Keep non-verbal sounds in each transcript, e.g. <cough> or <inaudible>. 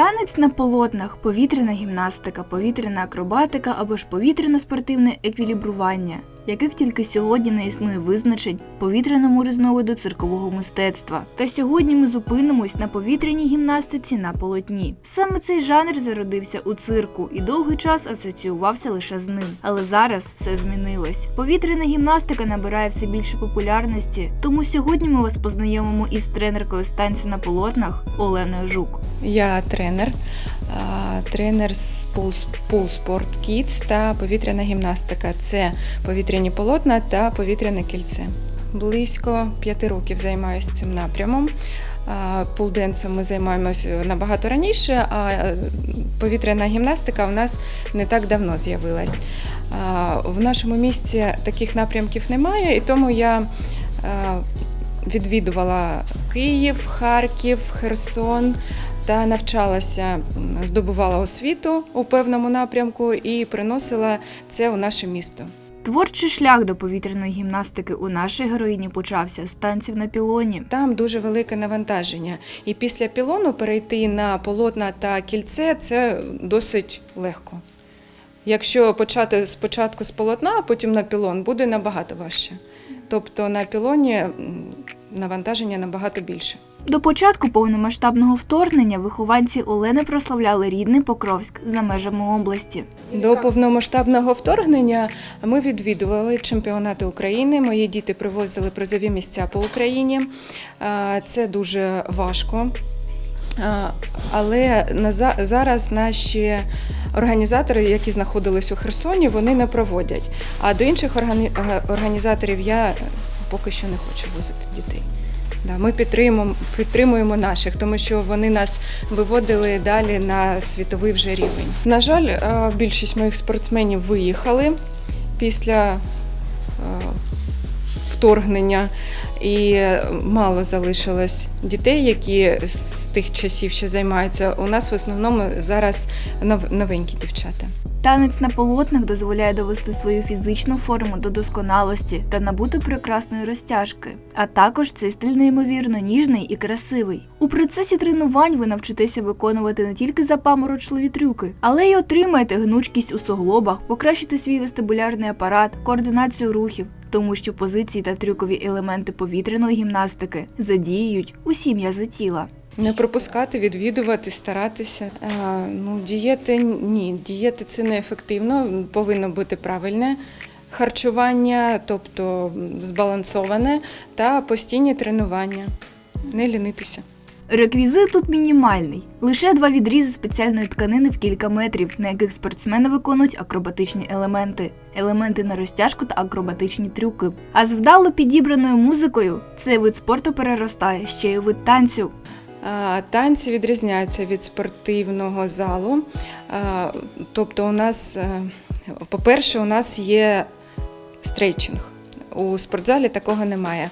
Танець на полотнах, повітряна гімнастика, повітряна акробатика або ж повітряно-спортивне еквілібрування, яких тільки сьогодні не існує визначень повітряному різновиду циркового мистецтва. Та сьогодні ми зупинимось на повітряній гімнастиці на полотні. Саме цей жанр зародився у цирку і довгий час асоціювався лише з ним. Але зараз все змінилось. Повітряна гімнастика набирає все більше популярності, тому сьогодні ми вас познайомимо із тренеркою з танцю на полотнах Оленою Жук. Я тренер, тренер з Pool Sport Kids та повітряна гімнастика. Це повітряні полотна та повітряне кільце. Близько п'яти років займаюся цим напрямом. Пулденсом ми займаємося набагато раніше, а е, повітряна гімнастика в нас не так давно з'явилась. В нашому місті таких напрямків немає, і тому я відвідувала Київ, Харків, Херсон та навчалася, здобувала освіту у певному напрямку і приносила це у наше місто. Творчий шлях до повітряної гімнастики у нашій героїні почався з танців на пілоні. Там дуже велике навантаження. І після пілону перейти на полотна та кільце це досить легко. Якщо почати спочатку з полотна, а потім на пілон, буде набагато важче. Тобто на пілоні навантаження набагато більше. До початку повномасштабного вторгнення вихованці Олени прославляли рідний Покровськ за межами області. До повномасштабного вторгнення ми відвідували чемпіонати України. Мої діти привозили призові місця по Україні. Це дуже важко. Але зараз наші організатори, які знаходились у Херсоні, вони не проводять. А до інших е, організаторів я поки що не хочу возити дітей. Да, ми підтримуємо, підтримуємо наших, тому що вони нас виводили далі на світовий вже рівень. На жаль, е, більшість моїх спортсменів виїхали після е, вторгнення, і мало залишилось дітей, які з тих часів ще займаються. У нас в основному зараз новенькі дівчата. Танець на полотнах дозволяє довести свою фізичну форму до досконалості та набути прекрасної розтяжки. А також цей стиль неймовірно ніжний і красивий. У процесі тренувань ви навчитеся виконувати не тільки запаморочливі трюки, але й отримаєте гнучкість у суглобах, покращите свій вестибулярний апарат, координацію рухів. Тому що позиції та трюкові елементи повітряної гімнастики задіюють усі м'язи тіла. Не пропускати, відвідувати, старатися. А, ну, дієти ні, дієти це неефективно, повинно бути правильне харчування, тобто збалансоване та постійні тренування. Не лінитися. Реквізит тут мінімальний. Лише два відрізи спеціальної тканини в кілька метрів, на яких спортсмени виконують акробатичні елементи, елементи на розтяжку та акробатичні трюки. А з вдало підібраною музикою цей вид спорту переростає ще й вид танцю. Танці відрізняються від спортивного залу. Тобто, у нас, е, по-перше, у нас є стрейчинг. У спортзалі такого немає.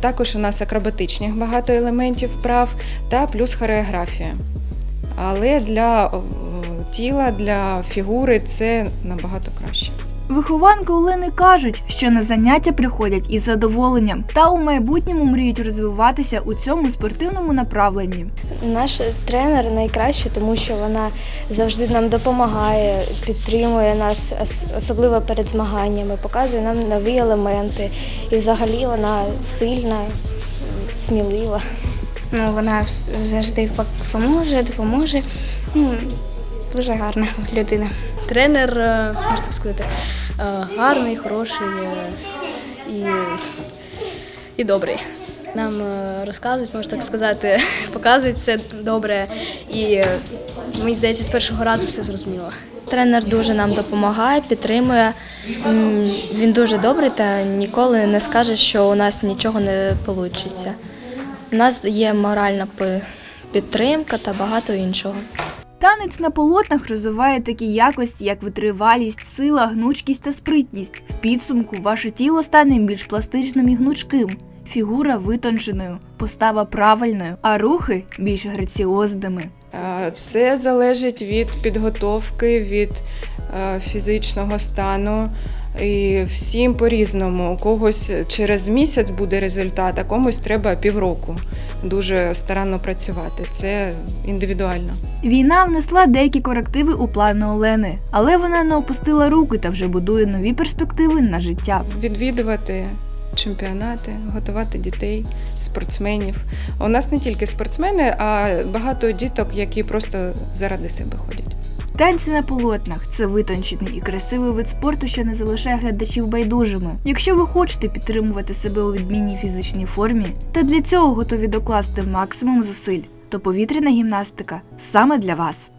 Також у нас акробатичних багато елементів вправ та плюс хореографія. Але для тіла, для фігури це набагато краще. Вихованки Олени кажуть, що на заняття приходять із задоволенням та у майбутньому мріють розвиватися у цьому спортивному направленні. Наш тренер найкраще, тому що вона завжди нам допомагає, підтримує нас, особливо перед змаганнями, показує нам нові елементи. І взагалі вона сильна, смілива. Ну, вона завжди допоможе, допоможе. Ну, дуже гарна людина. Тренер, е, можна так сказати, гарний, хороший е, і, і добрий. Нам е, розказують, можна так сказати, <laughs> показують все добре. І е, мені здається, з першого разу все зрозуміло. Тренер дуже нам допомагає, підтримує. Він дуже добрий та ніколи не скаже, що у нас нічого не вийде. У нас є моральна підтримка та багато іншого. Танець на полотнах розвиває такі якості, як витривалість, сила, гнучкість та спритність. В підсумку ваше тіло стане більш пластичним і гнучким, фігура витонченою, постава правильною, а рухи більш граціозними. Це залежить від підготовки, від фізичного стану. І всім по-різному. У когось через місяць буде результат, а комусь треба півроку дуже старанно працювати. Це індивідуально. Війна внесла деякі корективи у плани Олени, але вона не опустила руки та вже будує нові перспективи на життя. Відвідувати чемпіонати, готувати дітей, спортсменів. У нас не тільки спортсмени, а багато діток, які просто заради себе ходять. Танці на полотнах це витончений і красивий вид спорту, що не залишає глядачів байдужими. Якщо ви хочете підтримувати себе у відмінній фізичній формі, та для цього готові докласти максимум зусиль, то повітряна гімнастика саме для вас.